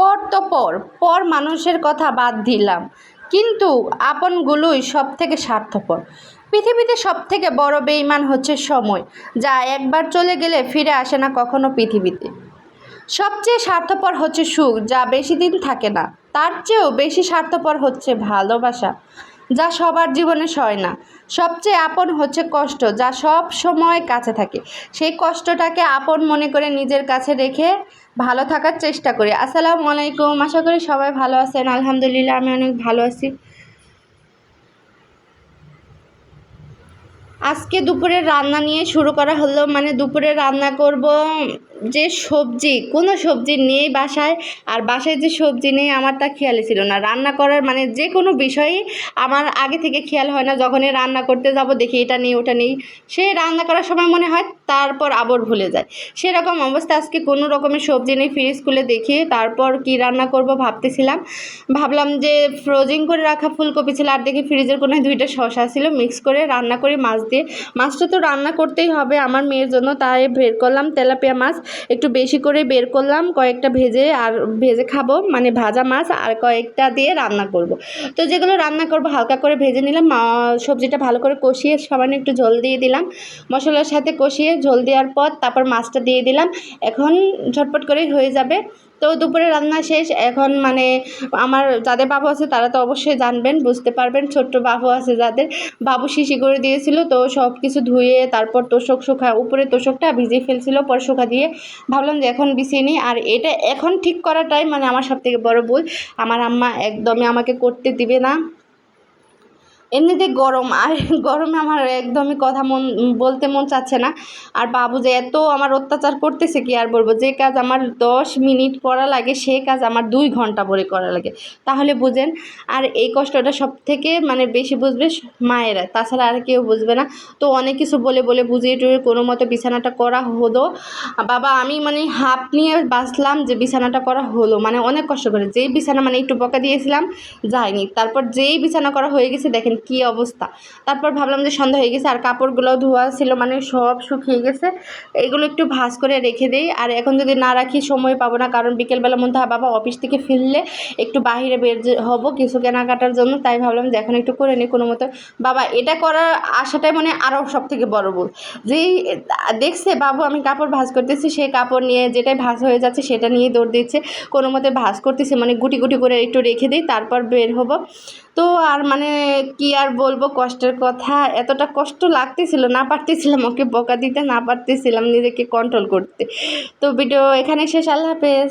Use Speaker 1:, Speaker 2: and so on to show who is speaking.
Speaker 1: পর তো পর পর মানুষের কথা বাদ দিলাম। কিন্তু আপনগুলোই সব থেকে স্বার্থপর। পৃথিবীতে সব থেকে বড় বেইমান হচ্ছে সময়, যা একবার চলে গেলে ফিরে আসে না কখনো পৃথিবীতে। সবচেয়ে স্বার্থপর হচ্ছে সুখ, যা বেশি দিন থাকে না। তার চেয়েও বেশি স্বার্থপর হচ্ছে ভালোবাসা। যা সবার জীবনে সয় না। সবচেয়ে আপন হচ্ছে কষ্ট, যা সব সময় কাছে থাকে। সেই কষ্টটাকে আপন মনে করে নিজের কাছে রেখে ভালো থাকার চেষ্টা করি। আসসালামু আলাইকুম, আশা করি সবাই ভালো আছেন। আলহামদুলিল্লাহ, আমি অনেক ভালো আছি। আজকে দুপুরে রান্না নিয়ে শুরু করা হলো। মানে দুপুরে রান্না করব যে সবজি, কোনো সবজি নেই বাসায়, আর বাসায় যে সবজি নেই আমার তা খেয়ালই ছিল না। রান্না করার মানে যে কোনো বিষয়ে আমার আগে থেকে খেয়াল হয় না, যখনই রান্না করতে যাব দেখি এটা নেই, ওটা নেই। সে রান্না করার সময় মনে হয় তারপর আবার ভুলে যায়। সেরকম অবস্থা। আজকে কোনো রকমের সবজি নেই ফ্রিজ খুলে দেখি। তারপর কি রান্না করব ভাবতেছিলাম। ভাবলাম যে ফ্রোজিং করে রাখা ফুলকপি ছিল আর দেখি ফ্রিজের কোনো দুইটা শশা ছিল। মিক্স করে রান্না করি মাছ দিয়ে। মাছটা তো রান্না করতেই হবে আমার মেয়ের জন্য, তাই বের করলাম তেলাপিয়া মাছ। একটু বেশি করে বের করলাম, কয়েকটা ভেজে আর ভেজে খাব। মানে ভাজা মাছ আর কয়েকটা দিয়ে রান্না করব। তো যেগুলো রান্না করব হালকা করে ভেজে নিলাম। সবজিটা ভালো করে কষিয়ে সামান্য একটু জল দিয়ে দিলাম। মশলার সাথে কষিয়ে ঝোল দেওয়ার পর তারপর মাছটা দিয়ে দিলাম। এখন ঝটপট করেই হয়ে যাবে। তো দুপুরে রান্না শেষ। এখন মানে আমার যাদের বাবু আছে তারা তো অবশ্যই জানবেন, বুঝতে পারবেন। ছোট্ট বাবু আছে যাদের। বাবু শিশি করে দিয়েছিল তো সব কিছু ধুয়ে তারপর তোষক শুকা উপরে তোষকটা ভিজিয়ে ফেলছিল, পর শুকা দিয়ে। ভাবলাম যে এখন বিছিয়ে নিই। আর এটা এখন ঠিক করাটাই মানে আমার সব থেকে বড় ভুল। আমার আম্মা একদমই আমাকে করতে দিবে না। এমনিতে গরম, আর গরমে আমার একদমই কথা মন, বলতে মন চাচ্ছে না। আর বাবু যে এত আমার অত্যাচার করতেছে, কি আর বলব? যে কাজ আমার দশ মিনিট করা লাগে, সে কাজ আমার দুই ঘণ্টা ভরে করা লাগে। তাহলে বুঝেন, আর এই কষ্টটা সব থেকে মানে বেশি বুঝবে মায়েরা। তাছাড়া আর কেউ বুঝবে না। তো অনেক কিছু বলে বলে, বুঝিয়ে টুয়ে কোনো মতো বিছানাটা করা হলো। বাবা, আমি মানে হাফ নিয়ে বাঁচলাম যে বিছানাটা করা হলো। মানে অনেক কষ্ট করে। যেই বিছানা মানে একটু বকা দিয়েছিলাম, যায়নি। তারপর যেই বিছানা করা হয়ে গেছে, দেখেন কি অবস্থা? তারপর ভাবলাম যে সন্ধ্যা হয়ে গেছে, আর কাপড়গুলো ধোয়া ছিল মানে সব শুকিয়ে গেছে। এগুলো একটু ভাঁজ করে রেখে দিই, আর এখন যদি না রাখি সময় পাবো না, কারণ বিকেলবেলা মধ্যে বাবা, অফিস থেকে ফিরলে একটু বাইরে বের যে- হব কিছু কেনাকাটার জন্য। তাই ভাবলাম যে এখন একটু করে নিই কোনো মতো। বাবা, এটা করার আশাটাই মানে আরও সব থেকে বড় ভুল। যেই দেখছে, বাবু, আমি কাপড় ভাঁজ করতেছি। সেই কাপড় নিয়ে যেটাই ভাঁজ হয়ে যাচ্ছে, সেটা নিয়ে দৌড় দিচ্ছে। কোনো মতে ভাঁজ করতেছে মানে গুটি গুটি করে একটু রেখে দিই, তারপর বের হব। তো আর মানে কি আর বলব কষ্টের কথা। এতটা কষ্ট লাগতেছিল, না পারতেছিলাম ওকে বকা দিতে, না পারতেছিলাম নিজেকে কন্ট্রোল করতে। তো ভিডিও এখানে শেষ, আল্লাহ হাফেজ।